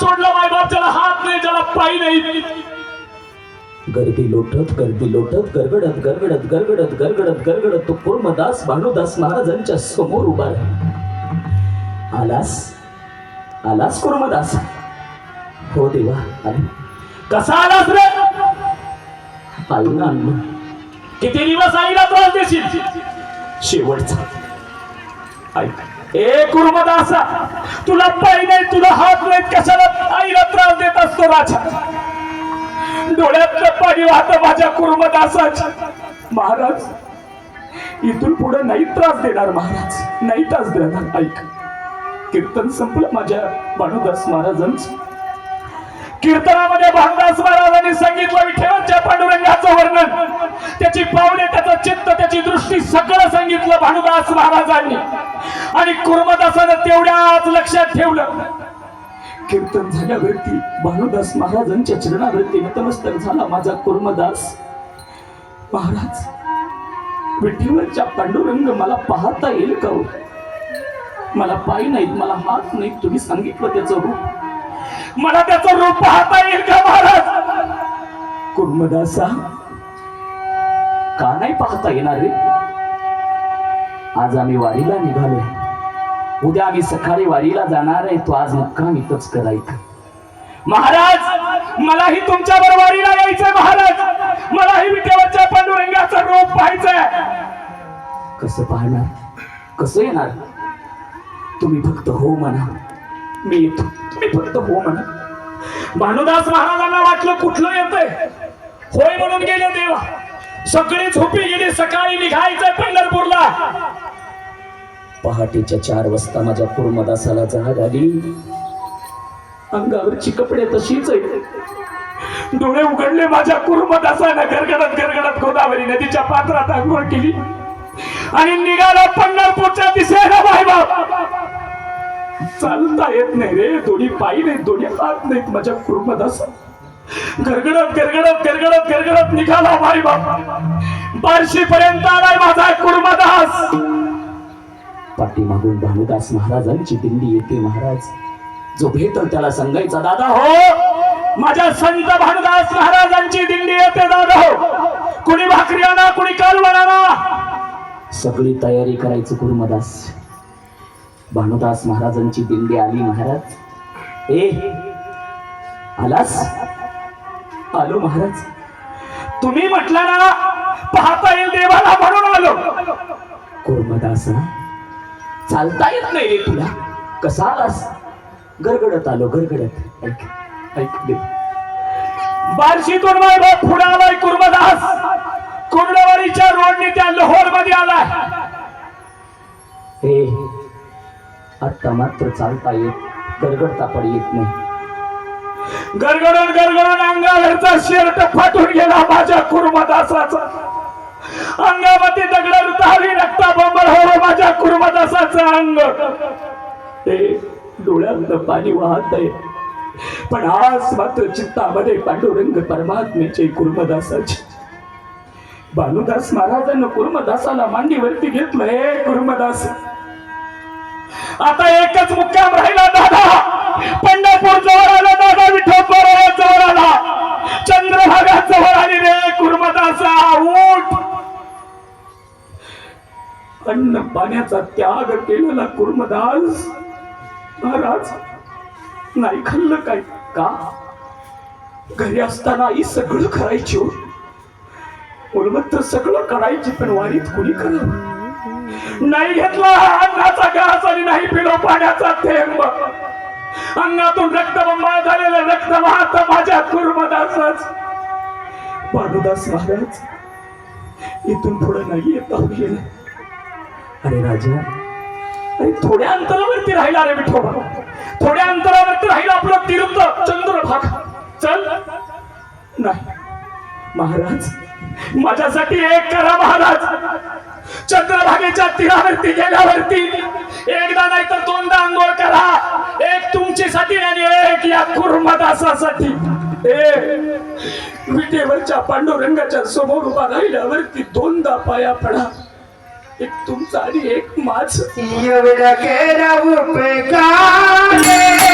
सोडलं मायबाप ज्याला हात नाही ज्याला पाय नाही. गर्दी लोटत गर्दी लोटत गरगडत गरगडत गरगडत गरगडत गरगडत तो कुर्मदास भानुदास महाराजांच्या समोर उभा आहे आलास? आलास कुर्मदास हो देवा आले. कसा आलास रे? आईनं आणलं. किती दिवस आईला त्रास देशील? शेवटचा. ऐक. ए कुर्मदासा तुला पाय नाही तुला हात नाहीत कशाला आईला त्रास देत असतो राजा डोळ्यातलं पाणी वाहत माझ्या कुर्मदासाच्या महाराज इथून पुढे नाही त्रास देणार महाराज नाही त्रास देणार ऐक. कीर्तन संपलं माझ्या भानुदास महाराजांच. कीर्तनामध्ये भानुदास महाराजांनी सांगितलं विठ्ठलाच्या पांडुरंगाचं वर्णन. त्याची पावले त्याचं चित्त त्याची दृष्टी सगळं सांगितलं भानुदास महाराजांनी. कुर्मदासानं तेवढ्याच लक्षात ठेवलं. कीर्तन झाल्यावरती भानुदास महाराजांच्या चरणावरती नतमस्तक झाला माझा कुर्मदास. महाराज विठ्ठलाच्या पांडुरंग मला पाहता येईल का हो? मला पाय नाहीत मला हात नाहीत तुम्ही सांगितलं त्याचं रूप. मला त्याचं रूप पाहता येईल का महाराज? कुर्मदासा का नाही पाहता येणार रे? आज आम्ही वारीला निघालोय. उद्या आम्ही सकाळी वारीला जाणार आहे तो आज मुक्काम इथंच करायचं. महाराज मलाही तुमच्या बरोबरीला यायचंय महाराज. मलाही विठेवरच्या पांडुरंगाचा रूप पाहायचंय. कसं पाहणार? कसं येणार? तुम्ही फक्त हो म्हणा. मी येतो. तुम्ही फक्त हो म्हणा. भानुदास महाराजांना वाटलं कुठलं येतंय? होय म्हणून गेले देवा. सगळी झोपी गेली सकाळी निघायचंय पंढरपूरला. पहाटेच्या चार वाजता माझ्या कुर्मदासाला जाग आली. अंगावरची कपडे तशीच आहे डोळे उघडले माझ्या कुर्मदासानं गरगडत गरगडत गोदावरी नदीच्या पात्रात आंघोळ केली. आणि निघाला पंढरपूरच्या दिशेला बाप! चालता येत नाही रे दोन्ही पायी नाहीत दोन्ही हात नाहीत माझ्या कुर्मदास. गरगडत गरगडत गरगडत गरगडत निघाला माई बाप! बार्शी पर्यंत आलाय माझा कुर्मदास. पाठीमागून भानुदास महाराजांची दिंडी येते महाराज. जो भेटल त्याला सांगायचा दादा हो माझ्या संत भानुदास महाराजांची दिंडी येते दादा हो. कुणी भाकरी आणा कुणी काल आणा. सगळी तयारी करायची कुर्मदास. भानुदास महाराजांची दिंडी आली महाराज. ए आलास? आलो महाराज. तुम्ही म्हटला ना पाहता येईल देवाला म्हणून आलो. कुर्मदास चालता येत नाही रे तुला. कसा आलास? गरगडत आलो गरगडत. ऐक ऐक दे. बारशी कुर्मा पुढे आलाय कुर्मदास. कुर्डवारीच्या रोडने त्या लोहोरमध्ये आलाय. हे आता मात्र चालता येत गरगडता पण येत नाही. गरगडून गरगडून अंगावरचा शर्ट फाटून गेला माझ्या कुर्मदासाचा. अंगामध्ये दगड रुतावी रक्ता बंबर हो माझ्या कुर्मदासाचं अंग. ते डोळ्यातलं पाणी वाहत आहे. पण आज मात्र चित्तामध्ये पांडुरंग परमात्म्याचे कुर्मदासाचे भानुदास महाराजांना कुर्मदासाला मांडीवरती घेतलं हे कुर्मदास. आता एकच मुक्काम राहिला दादा. अन्न पाण्याचा त्याग केलेला कुर्मदास. महाराज नाही खाल्लं काय? का? घरी असताना आई सगळं करायची हो. सगळं करायची पण वारीत कुणी करावं नाही घेतला अन्नाचा घास आणि नाही पिलो पाण्याचा थेंब. अंगातून रक्तबंबाळ झालेलं रक्त वाहत माझ्या कुर्मदासच. भानुदास महाराज इथून पुढे नाही येत गेलं अरे राजा आणि थोड्या अंतरावरती राहिला रे विठोबा. थोड्या अंतरावरती राहिला आपलं तीर्थ चंद्रभाग चल. नाही. महाराज माझ्यासाठी एक करा महाराज. चंद्रभागेच्या तीरावरती गेल्यावरती एकदा नाही तर दोनदा आंघोळ करा. एक तुमच्यासाठी आणि एक या कुर्मदासासाठी. विटेवरच्या पांडुरंगाच्या समोर उभा राहिल्यावरती दोनदा पाया पडा. एक तुमचा आणि एक माझ. एवढा केला। उपकार